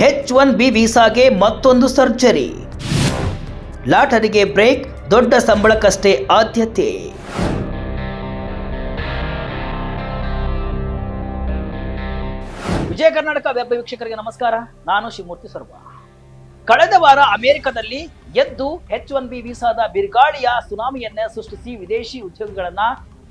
ಹೆಚ್ one B ವೀಸಾಗೆ ಮತ್ತೊಂದು surgery. ಲಾಟರಿಗೆ break, ದೊಡ್ಡ ಸಂಬಳಕ್ಕಷ್ಟೇ ಆದ್ಯತೆ. ವಿಜಯ ಕರ್ನಾಟಕ ವೆಬ್ ವೀಕ್ಷಕರಿಗೆ ನಮಸ್ಕಾರ. ನಾನು ಶಿವಮೂರ್ತಿ ಸರ್ವ. ಕಳೆದ ವಾರ ಅಮೆರಿಕದಲ್ಲಿ ಎದ್ದು ಎಚ್ ಒನ್ ಬಿ ವೀಸಾದ ಬಿರುಗಾಳಿಯ ಸುನಾಮಿಯನ್ನೇ ಸೃಷ್ಟಿಸಿ ವಿದೇಶಿ ಉದ್ಯೋಗಿಗಳನ್ನ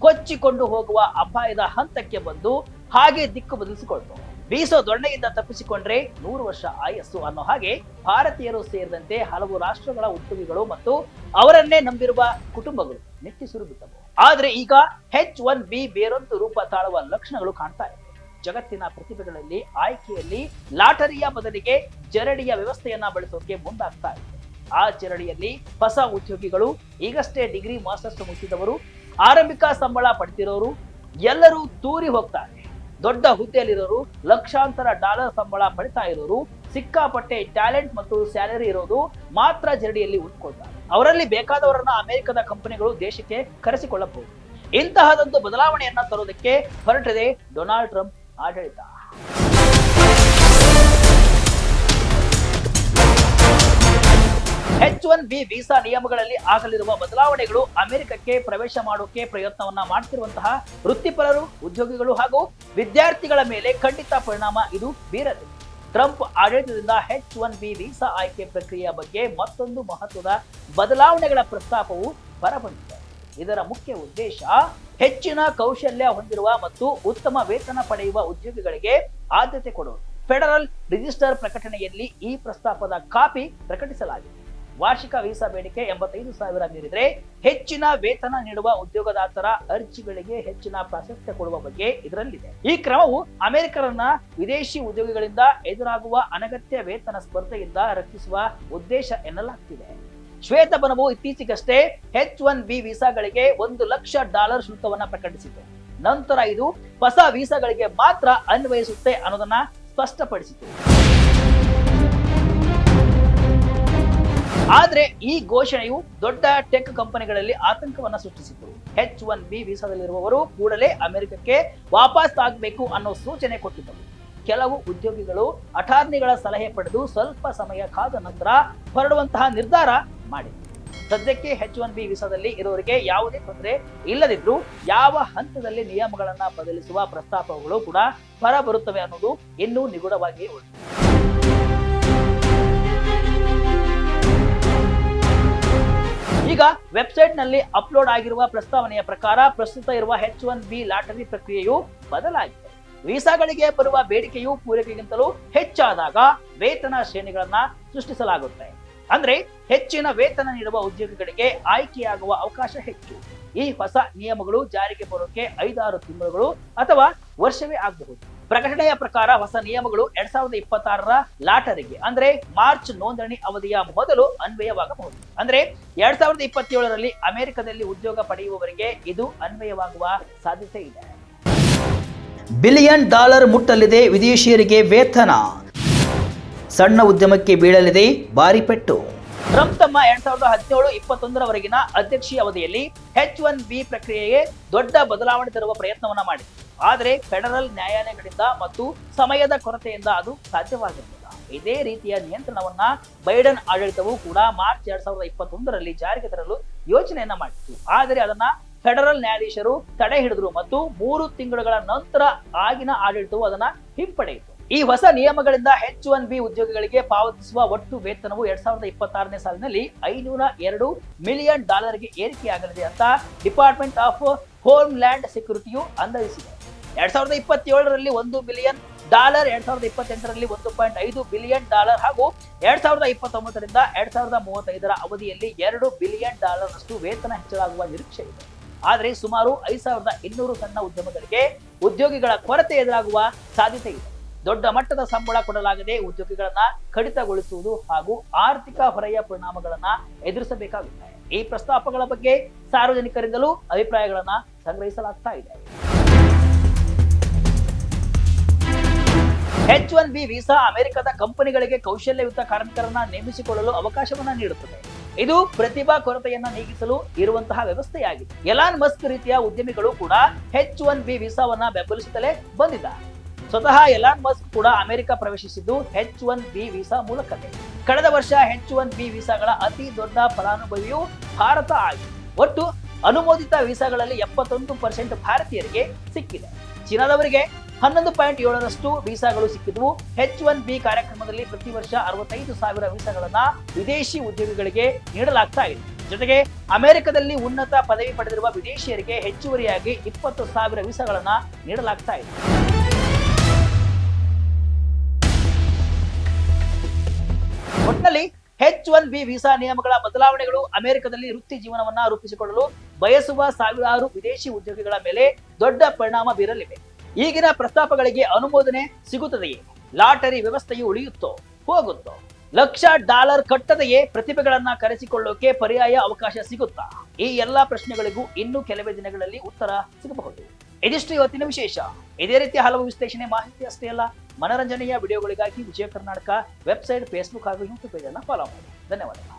ಕೊಚ್ಚಿಕೊಂಡು ಹೋಗುವ ಅಪಾಯದ ಹಂತಕ್ಕೆ ಬಂದು ಹಾಗೆ ದಿಕ್ಕು ಬದಲಿಸಿಕೊಳ್ತು. ವೀಸಾ ದೊಣ್ಣೆಯಿಂದ ತಪ್ಪಿಸಿಕೊಂಡ್ರೆ ನೂರು ವರ್ಷ ಆಯಸ್ಸು ಅನ್ನೋ ಹಾಗೆ ಭಾರತೀಯರು ಸೇರಿದಂತೆ ಹಲವು ರಾಷ್ಟ್ರಗಳ ಉದ್ಯೋಗಿಗಳು ಮತ್ತು ಅವರನ್ನೇ ನಂಬಿರುವ ಕುಟುಂಬಗಳು ನಿಟ್ಟಿಸಿರು ಬಿಟ್ಟವು ಆದ್ರೆ ಈಗ ಹೆಚ್ ಒನ್ ಬಿ ಬೇರೊಂದು ರೂಪ ತಾಳುವ ಲಕ್ಷಣಗಳು ಕಾಣ್ತಾ ಇದೆ. ಜಗತ್ತಿನ ಪ್ರತಿಭೆಗಳಲ್ಲಿ ಆಯ್ಕೆಯಲ್ಲಿ ಲಾಟರಿಯ ಬದಲಿಗೆ ಜರಡಿಯ ವ್ಯವಸ್ಥೆಯನ್ನ ಬಳಸೋಕೆ ಮುಂದಾಗ್ತಾ ಇದೆ. ಆ ಜರಡಿಯಲ್ಲಿ ಹೊಸ ಉದ್ಯೋಗಿಗಳು, ಈಗಷ್ಟೇ ಡಿಗ್ರಿ ಮಾಸ್ಟರ್ಸ್ ಮುಗಿಸಿದವರು, ಆರಂಭಿಕ ಸಂಬಳ ಪಡೆದಿರೋರು ಎಲ್ಲರೂ ತೂರಿ ಹೋಗ್ತಾರೆ. ದೊಡ್ಡ ಹುದ್ದೆಯಲ್ಲಿರೋರು, ಲಕ್ಷಾಂತರ ಡಾಲರ್ ಸಂಬಳ ಪಡಿತಾ ಇರೋರು, ಸಿಕ್ಕಾಪಟ್ಟೆ ಟ್ಯಾಲೆಂಟ್ ಮತ್ತು ಸ್ಯಾಲರಿ ಇರೋದು ಮಾತ್ರ ಜರಡಿಯಲ್ಲಿ ಉಳ್ಕೊಳ್ತಾರೆ ಅವರಲ್ಲಿ ಬೇಕಾದವರನ್ನ ಅಮೆರಿಕದ ಕಂಪನಿಗಳು ದೇಶಕ್ಕೆ ಕರೆಸಿಕೊಳ್ಳಬಹುದು. ಇಂತಹದೊಂದು ಬದಲಾವಣೆಯನ್ನ ತರೋದಕ್ಕೆ ಹೊರಟಿದೆ ಡೊನಾಲ್ಡ್ ಟ್ರಂಪ್ ಆಡಳಿತ. ಎಚ್ ಒನ್ ಬಿ ವೀಸಾ ನಿಯಮಗಳಲ್ಲಿ ಆಗಲಿರುವ ಬದಲಾವಣೆಗಳು ಅಮೆರಿಕಕ್ಕೆ ಪ್ರವೇಶ ಮಾಡೋಕೆ ಪ್ರಯತ್ನವನ್ನ ಮಾಡ್ತಿರುವಂತಹ ವೃತ್ತಿಪರರು, ಉದ್ಯೋಗಿಗಳು ಹಾಗೂ ವಿದ್ಯಾರ್ಥಿಗಳ ಮೇಲೆ ಖಂಡಿತ ಪರಿಣಾಮ ಇದು ಬೀರಲಿದೆ ಟ್ರಂಪ್ ಆಡಳಿತದಿಂದ ಹೆಚ್ ಒನ್ ಬಿ ವೀಸಾ ಆಯ್ಕೆ ಪ್ರಕ್ರಿಯೆಯ ಬಗ್ಗೆ ಮತ್ತೊಂದು ಮಹತ್ವದ ಬದಲಾವಣೆಗಳ ಪ್ರಸ್ತಾಪವು ಹೊರಬಂದಿದೆ ಇದರ ಮುಖ್ಯ ಉದ್ದೇಶ ಹೆಚ್ಚಿನ ಕೌಶಲ್ಯ ಹೊಂದಿರುವ ಮತ್ತು ಉತ್ತಮ ವೇತನ ಪಡೆಯುವ ಉದ್ಯೋಗಿಗಳಿಗೆ ಆದ್ಯತೆ ಕೊಡುವುದು ಫೆಡರಲ್ ರಿಜಿಸ್ಟರ್ ಪ್ರಕಟಣೆಯಲ್ಲಿ ಈ ಪ್ರಸ್ತಾಪದ ಕಾಪಿ ಪ್ರಕಟಿಸಲಾಗಿದೆ. ವಾರ್ಷಿಕ ವೀಸಾ ಬೇಡಿಕೆ ಎಂಬತ್ತೈದು ಸಾವಿರ ಮೀರಿದ್ರೆ ಹೆಚ್ಚಿನ ವೇತನ ನೀಡುವ ಉದ್ಯೋಗದಾತರ ಅರ್ಜಿಗಳಿಗೆ ಹೆಚ್ಚಿನ ಪ್ರಾಶಸ್ತ್ಯ ಕೊಡುವ ಬಗ್ಗೆ ಇದರಲ್ಲಿದೆ. ಈ ಕ್ರಮವು ಅಮೆರಿಕರನ್ನ ವಿದೇಶಿ ಉದ್ಯೋಗಿಗಳಿಂದ ಎದುರಾಗುವ ಅನಗತ್ಯ ವೇತನ ಸ್ಪರ್ಧೆಯಿಂದ ರಕ್ಷಿಸುವ ಉದ್ದೇಶ ಎನ್ನಲಾಗ್ತಿದೆ. ಶ್ವೇತಭವನವು ಇತ್ತೀಚೆಗಷ್ಟೇ ಹೆಚ್ ಒನ್ ಬಿ ವೀಸಾಗಳಿಗೆ ಒಂದು ಲಕ್ಷ ಡಾಲರ್ ಶುಲ್ಕವನ್ನ ಪ್ರಕಟಿಸಿತು. ನಂತರ ಇದು ಹೊಸ ವೀಸಾಗಳಿಗೆ ಮಾತ್ರ ಅನ್ವಯಿಸುತ್ತೆ ಅನ್ನೋದನ್ನ ಸ್ಪಷ್ಟಪಡಿಸಿತು. ಆದ್ರೆ ಈ ಘೋಷಣೆಯು ದೊಡ್ಡ ಟೆಕ್ ಕಂಪನಿಗಳಲ್ಲಿ ಆತಂಕವನ್ನ ಸೃಷ್ಟಿಸಿತು ಎಚ್ ಒನ್ ಬಿ ವೀಸಾದಲ್ಲಿರುವವರು ಕೂಡಲೇ ಅಮೆರಿಕಕ್ಕೆ ವಾಪಸ್ ಆಗಬೇಕು ಅನ್ನೋ ಸೂಚನೆ ಕೊಟ್ಟಿದ್ದವು ಕೆಲವು ಉದ್ಯೋಗಿಗಳು ಅಟಾರ್ನಿಗಳ ಸಲಹೆ ಪಡೆದು ಸ್ವಲ್ಪ ಸಮಯ ಕಾದ ನಂತರ ಹೊರಡುವಂತಹ ನಿರ್ಧಾರ ಮಾಡಿದರು. ಸದ್ಯಕ್ಕೆ ಹೆಚ್ ಒನ್ ಬಿ ವೀಸಾದಲ್ಲಿ ಇರೋರಿಗೆ ಯಾವುದೇ ತೊಂದರೆ ಇಲ್ಲದಿದ್ರೂ ಯಾವ ಹಂತದಲ್ಲಿ ನಿಯಮಗಳನ್ನ ಬದಲಿಸುವ ಪ್ರಸ್ತಾಪಗಳು ಕೂಡ ಹೊರಬರುತ್ತವೆ ಅನ್ನೋದು ಇನ್ನೂ ನಿಗೂಢವಾಗಿಯೇ ಉಳಿದಿದೆ. ಈಗ ವೆಬ್ಸೈಟ್ನಲ್ಲಿ ಅಪ್ಲೋಡ್ ಆಗಿರುವ ಪ್ರಸ್ತಾವನೆಯ ಪ್ರಕಾರ ಪ್ರಸ್ತುತ ಇರುವ ಹೆಚ್ ಒನ್ ಬಿ ಲಾಟರಿ ಪ್ರಕ್ರಿಯೆಯು ಬದಲಾಗಿದೆ. ವೀಸಾಗಳಿಗೆ ಬರುವ ಬೇಡಿಕೆಯು ಪೂರೈಕೆಗಿಂತಲೂ ಹೆಚ್ಚಾದಾಗ ವೇತನ ಶ್ರೇಣಿಗಳನ್ನ ಸೃಷ್ಟಿಸಲಾಗುತ್ತೆ. ಅಂದ್ರೆ ಹೆಚ್ಚಿನ ವೇತನ ನೀಡುವ ಉದ್ಯೋಗಿಗಳಿಗೆ ಆಯ್ಕೆಯಾಗುವ ಅವಕಾಶ ಹೆಚ್ಚು. ಈ ಹೊಸ ನಿಯಮಗಳು ಜಾರಿಗೆ ಬರೋಕೆ ಐದಾರು ತಿಂಗಳುಗಳು ಅಥವಾ ವರ್ಷವೇ ಆಗಬಹುದು. ಪ್ರಕಟಣೆಯ ಪ್ರಕಾರ ಹೊಸ ನಿಯಮಗಳು ಎರಡ್ ಸಾವಿರದ ಇಪ್ಪತ್ತಾರರ ಲಾಟರಿಗೆ ಅಂದ್ರೆ ಮಾರ್ಚ್ ನೋಂದಣಿ ಅವಧಿಯ ಮೊದಲು ಅನ್ವಯವಾಗಬಹುದು. ಅಂದ್ರೆ ಎರಡ್ ಸಾವಿರದ ಇಪ್ಪತ್ತೇಳರಲ್ಲಿ ಅಮೆರಿಕದಲ್ಲಿ ಉದ್ಯೋಗ ಪಡೆಯುವವರಿಗೆ ಇದು ಅನ್ವಯವಾಗುವ ಸಾಧ್ಯತೆ ಇದೆ. ಬಿಲಿಯನ್ ಡಾಲರ್ ಮುಟ್ಟಲಿದೆ ವಿದೇಶಿಯರಿಗೆ ವೇತನ. ಸಣ್ಣ ಉದ್ಯಮಕ್ಕೆ ಬೀಳಲಿದೆ ಭಾರಿ ಪೆಟ್ಟು. ಟ್ರಂಪ್ ತಮ್ಮ ಎರಡ್ ಸಾವಿರದ ಹದಿನೇಳು ಇಪ್ಪತ್ತೊಂದರವರೆಗಿನ ಅಧ್ಯಕ್ಷೀಯ ಅವಧಿಯಲ್ಲಿ ಎಚ್ ಒನ್ ಬಿ ಪ್ರಕ್ರಿಯೆಗೆ ದೊಡ್ಡ ಬದಲಾವಣೆ ತರುವ ಪ್ರಯತ್ನವನ್ನ ಮಾಡಿದೆ ಆದರೆ ಫೆಡರಲ್ ನ್ಯಾಯಾಲಯಗಳಿಂದ ಮತ್ತು ಸಮಯದ ಕೊರತೆಯಿಂದ ಅದು ಸಾಧ್ಯವಾಗಿರಲಿಲ್ಲ. ಇದೇ ರೀತಿಯ ನಿಯಂತ್ರಣವನ್ನ ಬೈಡನ್ ಆಡಳಿತವು ಕೂಡ ಮಾರ್ಚ್ ಎರಡ್ ಸಾವಿರದ ಇಪ್ಪತ್ತೊಂದರಲ್ಲಿ ಜಾರಿಗೆ ತರಲು ಯೋಚನೆಯನ್ನ ಮಾಡಿತ್ತು. ಆದರೆ ಅದನ್ನ ಫೆಡರಲ್ ನ್ಯಾಯಾಧೀಶರು ತಡೆ ಹಿಡಿದ್ರು ಮತ್ತು ಮೂರು ತಿಂಗಳುಗಳ ನಂತರ ಆಗಿನ ಆಡಳಿತವು ಅದನ್ನ ಹಿಂಪಡೆಯಿತು. ಈ ಹೊಸ ನಿಯಮಗಳಿಂದ ಹೆಚ್ ಒನ್ ಬಿ ಉದ್ಯೋಗಿಗಳಿಗೆ ಪಾವತಿಸುವ ಒಟ್ಟು ವೇತನವು ಎರಡ್ ಸಾವಿರದ ಇಪ್ಪತ್ತಾರನೇ ಸಾಲಿನಲ್ಲಿ ಐನೂರ ಎರಡು ಮಿಲಿಯನ್ ಡಾಲರ್ಗೆ ಏರಿಕೆಯಾಗಲಿದೆ ಅಂತ ಡಿಪಾರ್ಟ್ಮೆಂಟ್ ಆಫ್ ಹೋಮ್ಲ್ಯಾಂಡ್ ಸೆಕ್ಯೂರಿಟಿಯು ಅಂದಾಜಿಸಿದೆ. ಎರಡ್ ಸಾವಿರದ ಇಪ್ಪತ್ತೇಳರಲ್ಲಿ ಒಂದು ಬಿಲಿಯನ್ ಡಾಲರ್ ಎರಡ್ ಸಾವಿರದ ಇಪ್ಪತ್ತೆಂಟರಲ್ಲಿ ಒಂದು ಪಾಯಿಂಟ್ ಐದು ಬಿಲಿಯನ್ ಡಾಲರ್ ಹಾಗೂ ಎರಡ್ ಸಾವಿರದ ಇಪ್ಪತ್ತೊಂಬತ್ತರಿಂದ ಎರಡ್ ಸಾವಿರದ ಮೂವತ್ತೈದರ ಅವಧಿಯಲ್ಲಿ ಎರಡು ಬಿಲಿಯನ್ ಡಾಲರ್ ಅಷ್ಟು ವೇತನ ಹೆಚ್ಚಳಾಗುವ ನಿರೀಕ್ಷೆ ಇದೆ. ಆದರೆ ಸುಮಾರು ಐದು ಸಾವಿರದ ಇನ್ನೂರು ಸಣ್ಣ ಉದ್ಯಮಗಳಿಗೆ ಉದ್ಯೋಗಿಗಳ ಕೊರತೆ ಎದುರಾಗುವ ಸಾಧ್ಯತೆ ಇದೆ. ದೊಡ್ಡ ಮಟ್ಟದ ಸಂಬಳ ಕೊಡಲಾಗದೆ ಉದ್ಯೋಗಿಗಳನ್ನ ಕಡಿತಗೊಳಿಸುವುದು ಹಾಗೂ ಆರ್ಥಿಕ ಹೊರೆಯ ಪರಿಣಾಮಗಳನ್ನ ಎದುರಿಸಬೇಕಾಗುತ್ತೆ. ಈ ಪ್ರಸ್ತಾಪಗಳ ಬಗ್ಗೆ ಸಾರ್ವಜನಿಕರಿಂದಲೂ ಅಭಿಪ್ರಾಯಗಳನ್ನ ಸಂಗ್ರಹಿಸಲಾಗ್ತಾ ಇದೆ. ಎಚ್ ಒನ್ ಬಿ ವೀಸಾ ಅಮೆರಿಕದ ಕಂಪನಿಗಳಿಗೆ ಕೌಶಲ್ಯಯುತ ಕಾರ್ಮಿಕರನ್ನ ನೇಮಿಸಿಕೊಳ್ಳಲು ಅವಕಾಶವನ್ನ ನೀಡುತ್ತದೆ. ಇದು ಪ್ರತಿಭಾ ಕೊರತೆಯನ್ನ ನೀಗಿಸಲು ಇರುವಂತಹ ವ್ಯವಸ್ಥೆಯಾಗಿದೆ. ಎಲಾನ್ ಮಸ್ಕ್ ರೀತಿಯ ಉದ್ಯಮಿಗಳು ಕೂಡ ಹೆಚ್ ಒನ್ ಬಿ ವೀಸಾವನ್ನ ಬೆಂಬಲಿಸುತ್ತಲೇ ಬಂದಿದ್ದಾರೆ ಸ್ವತಃ ಎಲಾನ್ ಮಸ್ಕ್ ಕೂಡ ಅಮೆರಿಕ ಪ್ರವೇಶಿಸಿದ್ದು ಹೆಚ್ ಒನ್ ಬಿ ವೀಸಾ ಮೂಲಕವೇ. ಕಳೆದ ವರ್ಷ ಹೆಚ್ ಒನ್ ಬಿ ವೀಸಾಗಳ ಅತಿ ದೊಡ್ಡ ಫಲಾನುಭವಿಯು ಭಾರತ ಆಗಿದೆ ಒಟ್ಟು ಅನುಮೋದಿತ ವೀಸಾಗಳಲ್ಲಿ ಎಪ್ಪತ್ತೊಂದು ಪರ್ಸೆಂಟ್ ಭಾರತೀಯರಿಗೆ ಸಿಕ್ಕಿದೆ. ಚೀನಾದವರಿಗೆ ಹನ್ನೊಂದು ಪಾಯಿಂಟ್ ಏಳರಷ್ಟು ವೀಸಾಗಳು ಸಿಕ್ಕಿದ್ವು. ಹೆಚ್ ಒನ್ ಬಿ ಕಾರ್ಯಕ್ರಮದಲ್ಲಿ ಪ್ರತಿ ವರ್ಷ ಅರವತ್ತೈದು ಸಾವಿರ ವೀಸಾಗಳನ್ನ ವಿದೇಶಿ ಉದ್ಯೋಗಿಗಳಿಗೆ ನೀಡಲಾಗ್ತಾ ಇದೆ. ಜೊತೆಗೆ ಅಮೆರಿಕದಲ್ಲಿ ಉನ್ನತ ಪದವಿ ಪಡೆದಿರುವ ವಿದೇಶಿಯರಿಗೆ ಹೆಚ್ಚುವರಿಯಾಗಿ ಇಪ್ಪತ್ತು ಸಾವಿರ ವೀಸಾಗಳನ್ನ ನೀಡಲಾಗ್ತಾ ಇದೆ. ಒಟ್ಟಿನಲ್ಲಿ ಹೆಚ್ ಒನ್ ಬಿ ವೀಸಾ ನಿಯಮಗಳ ಬದಲಾವಣೆಗಳು ಅಮೆರಿಕದಲ್ಲಿ ವೃತ್ತಿ ಜೀವನವನ್ನ ರೂಪಿಸಿಕೊಳ್ಳಲು ಬಯಸುವ ಸಾವಿರಾರು ವಿದೇಶಿ ಉದ್ಯೋಗಿಗಳ ಮೇಲೆ ದೊಡ್ಡ ಪರಿಣಾಮ ಬೀರಲಿವೆ. ಈಗಿನ ಪ್ರಸ್ತಾಪಗಳಿಗೆ ಅನುಮೋದನೆ ಸಿಗುತ್ತದೆಯೇ? ಲಾಟರಿ ವ್ಯವಸ್ಥೆಯು ಉಳಿಯುತ್ತೋ? ಹೋಗುತ್ತೋ? ಲಕ್ಷ ಡಾಲರ್ ಕಟ್ಟದೆಯೇ ಪ್ರತಿಭೆಗಳನ್ನ ಕರೆಸಿಕೊಳ್ಳೋಕೆ ಪರ್ಯಾಯ ಅವಕಾಶ ಸಿಗುತ್ತಾ? ಈ ಎಲ್ಲಾ ಪ್ರಶ್ನೆಗಳಿಗೂ ಇನ್ನು ಕೆಲವೇ ದಿನಗಳಲ್ಲಿ ಉತ್ತರ ಸಿಗಬಹುದು. ಇದಿಷ್ಟು ಇವತ್ತಿನ ವಿಶೇಷ. ಇದೇ ರೀತಿಯ ಹಲವು ವಿಶ್ಲೇಷಣೆ ಮಾಹಿತಿ ಅಷ್ಟೇ ಅಲ್ಲ, ಮನರಂಜನೆಯ ವಿಡಿಯೋಗಳಿಗಾಗಿ ವಿಜಯ ಕರ್ನಾಟಕ ವೆಬ್ಸೈಟ್, ಫೇಸ್ಬುಕ್ ಹಾಗೂ ಯೂಟ್ಯೂಬ್ ಪೇಜ್ ಅನ್ನು ಫಾಲೋ ಮಾಡಿ. ಧನ್ಯವಾದಗಳು.